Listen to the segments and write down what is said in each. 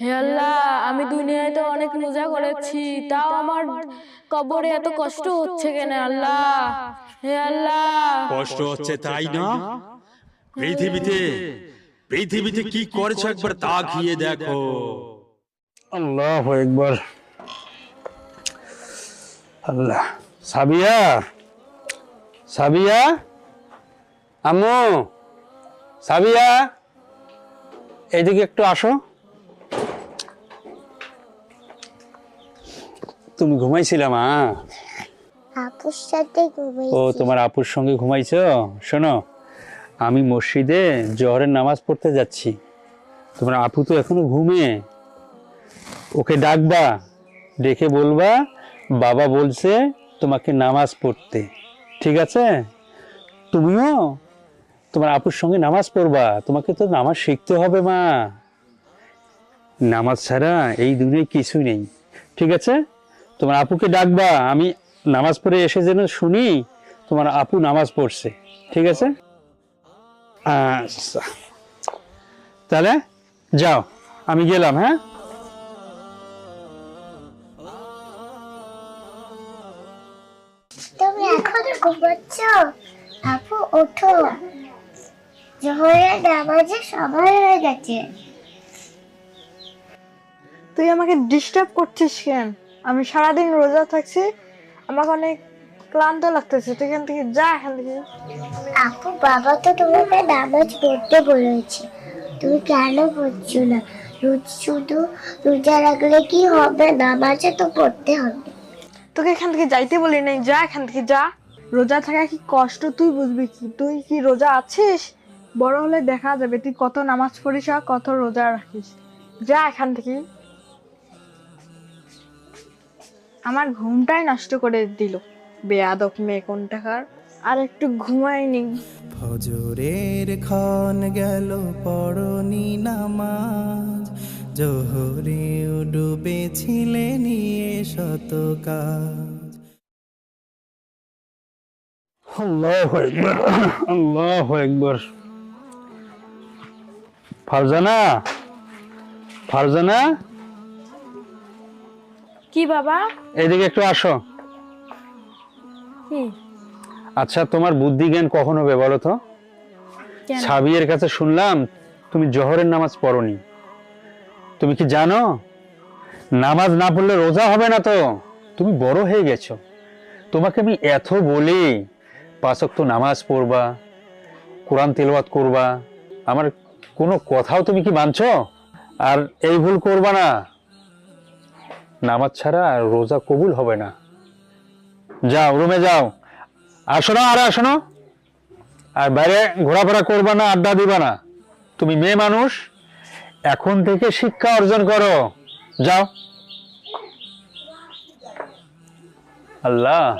হে আল্লাহ আমি দুনিয়ায় তো অনেক রোজা করেছি তাও আমার কবরে এত কষ্ট হচ্ছে কেন আল্লাহ? হে আল্লাহ। কষ্ট হচ্ছে তাই না? পৃথিবীতে পৃথিবীতে কি করেছ একবার তা খেয়ে দেখো। আল্লাহ একবার আল্লাহ। সাবিয়া? সাবিয়া? আম্মু? সাবিয়া? এইদিকে একটু আসো। তুমি ঘুমাইছিলাম মা? আপুর সাথে ঘুমাই ও তোমার আপুর সঙ্গে ঘুমাইছো? শোনো আমি মসজিদে জহরের নামাজ পড়তে যাচ্ছি। তোমার আপু তো এখনও ঘুমে। ওকে ডাকবা ডেকে বলবা বাবা বলছে তোমাকে নামাজ পড়তে। ঠিক আছে? তুমিও তোমার আপুর সঙ্গে নামাজ পড়বা। তোমাকে তো নামাজ শিখতে হবে মা। নামাজ ছাড়া এই দুনিয়ায় কিছুই নেই। ঠিক আছে? তোমার আপুকে ডাকবা আমি নামাজ পড়ে এসে যেন শুনি তোমার আপু নামাজ পড়ছে ঠিক আছে? আচ্ছা। তাহলে যাও আমি গেলাম হ্যাঁ? তুমি এখনও ঘুমাচ্ছ? আপু ওঠো। জোহরের নামাজে সময় হয়ে গেছে। তুই আমাকে ডিস্টার্ব করছিস কেন? আমি সারাদিন রোজা থাকছি। আমাকে অনেক ক্লান্ত লাগতেছে তুই এখান থেকে যা এখান থেকে। আপু বাবা তো তোমাকে নামাজ পড়তে বলেছে। তুমি কেন পড়ছো না? রোজ শুধু রোজা রাখলে কি হবে? নামাজে তো পড়তে হবে। তোকে এখান থেকে যাইতে বলি নাই যা এখান থেকে যা। রোজা থাকা কি কষ্ট? তুই বুঝবি কি? তুই কি রোজা আছিস? বড় হলে দেখা যাবে তুই কত নামাজ পড়িস আর কত রোজা রাখিস। যা এখান থেকে। আমার ঘুমটাই নষ্ট করে দিল। বেয়াদব মেয়ে কোনটাকার আর একটু ঘুমাইনি ফজরের ক্ষণ গেল পড়নি নামাজ। জোহরে ডুবেছিলে নিয়ে শত কাজ। আল্লাহ একবার আল্লাহ একবার ফারজানা ফারজানা? কি বাবা? এদিকে একটু আসো। কি? আচ্ছা তোমার বুদ্ধি জ্ঞান কখন হবে বলো তো? কেন? সাবিয়ের কাছে শুনলাম তুমি জহরের নামাজ পড়নি। তুমি কি জানো? নামাজ না পড়লে রোজা হবে না তো। তুমি বড় হয়ে গেছো। তোমাকে আমি এত বলি পাঁচক তো নামাজ পড়বা কোরআন তেলাওয়াত করবা আমার কোনো কথাও তুমি কি মানছো? আর এই ভুল করবা না। নামাজ ছাড়া আর রোজা কবুল হবে না। যাও, রুমে যাও। আসো না আর আসো না আর বাইরে ঘোরাফেরা করবা না, আড্ডা দিবা না। তুমি মেয়ে মানুষ, এখন থেকে শিক্ষা অর্জন করো। যাও। আল্লাহ,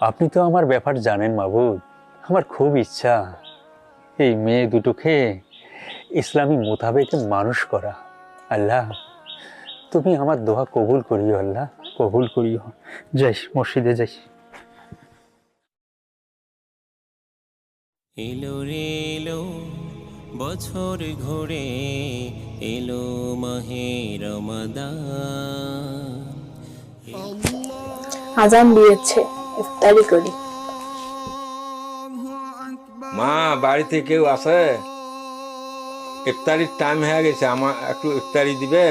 আপনি তো আমার ব্যাপার জানেন মাবুদ। আমার খুব ইচ্ছা এই মেয়ে দুটোকে ইসলামী মোতাবেকে মানুষ করা। আল্লাহ তুমি আমার দোয়া কবুল করিও আল্লাহ কবুল করিও। যাইস মসজিদে যাইস এলো রে এলো বছর ঘুরে এলো মাহে রমাদান। আজান দিয়েছে ইফতারি করি। মা বাড়িতে কেউ আছে? ইফতারির টাইম হয়ে গেছে আমার একটু ইফতারি দিবে?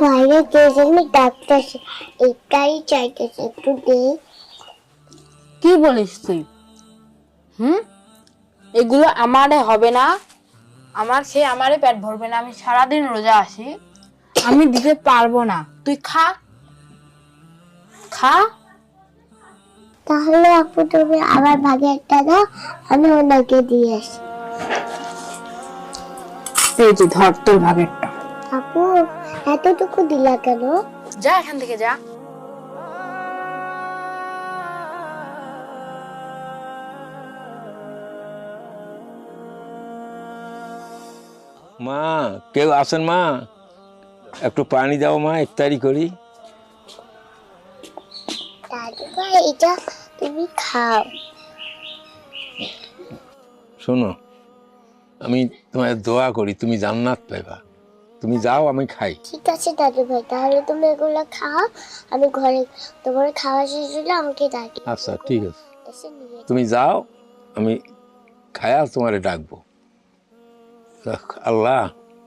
বাইরে কে জানি ডাকতেছে ইফতারি চাইতেছে একটু দে কি বলিস তুই? হুম? এগুলো আমারে হবে না। আমার সে আমারে পেট ভরবে না আমি সারাদিন রোজা আসি। আমি দিতে পারব না। তুই খা। খা। তাহলে আপু তুমি আমার ভাগে একটা দাও আমি ওনাকে দিয়ে আসি। এই যে ধর তোর ভাগেরটা। আপু এতটুকু দিলা কেন? যা এখান থেকে যা। মা কেউ আসেন মা? একটু পানি দাও মা ইফতারি করি। এটা তুমি খাও। শোনো আমি তোমার দোয়া করি তুমি জান্নাত পাইবা। তুমি যাও আমি খাই। ঠিক আছে দাদু ভাই তাহলে তুমি এগুলো খাও আমি ঘরে তোমার খাওয়া শেষ হলে আমাকে ডাকি আচ্ছা ঠিক আছে। এসে নিয়ে তুমি যাও আমি খায়া তোমারে ডাকবো। আল্লাহ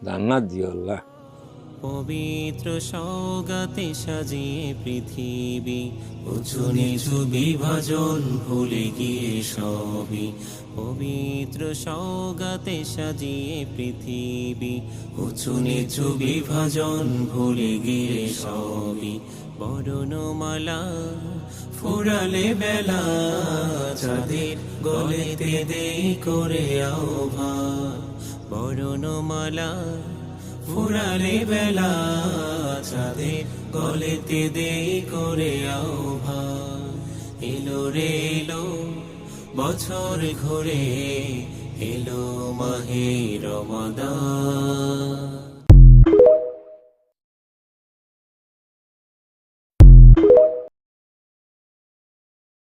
জান্নাত দিও আল্লাহ। পবিত্র সৌগাতে সাজিয়ে পৃথিবী। উঁচু নিচু বিভাজন ভুলে গিয়ে সবই। পবিত্র সৌগাতে সাজিয়ে পৃথিবী। উঁচু নিচু বিভাজন ভুলে গিয়ে সবই। বরণমালা ফুরালে বেলা যাদের গলেতে দে করে আহ্বান। বরণমালা ফুরালে বেলা, চাঁদে গলেতে দেই করে আহ্বা এলো রে এলো, বছর ঘুরে, এলো মাহে রমাদান।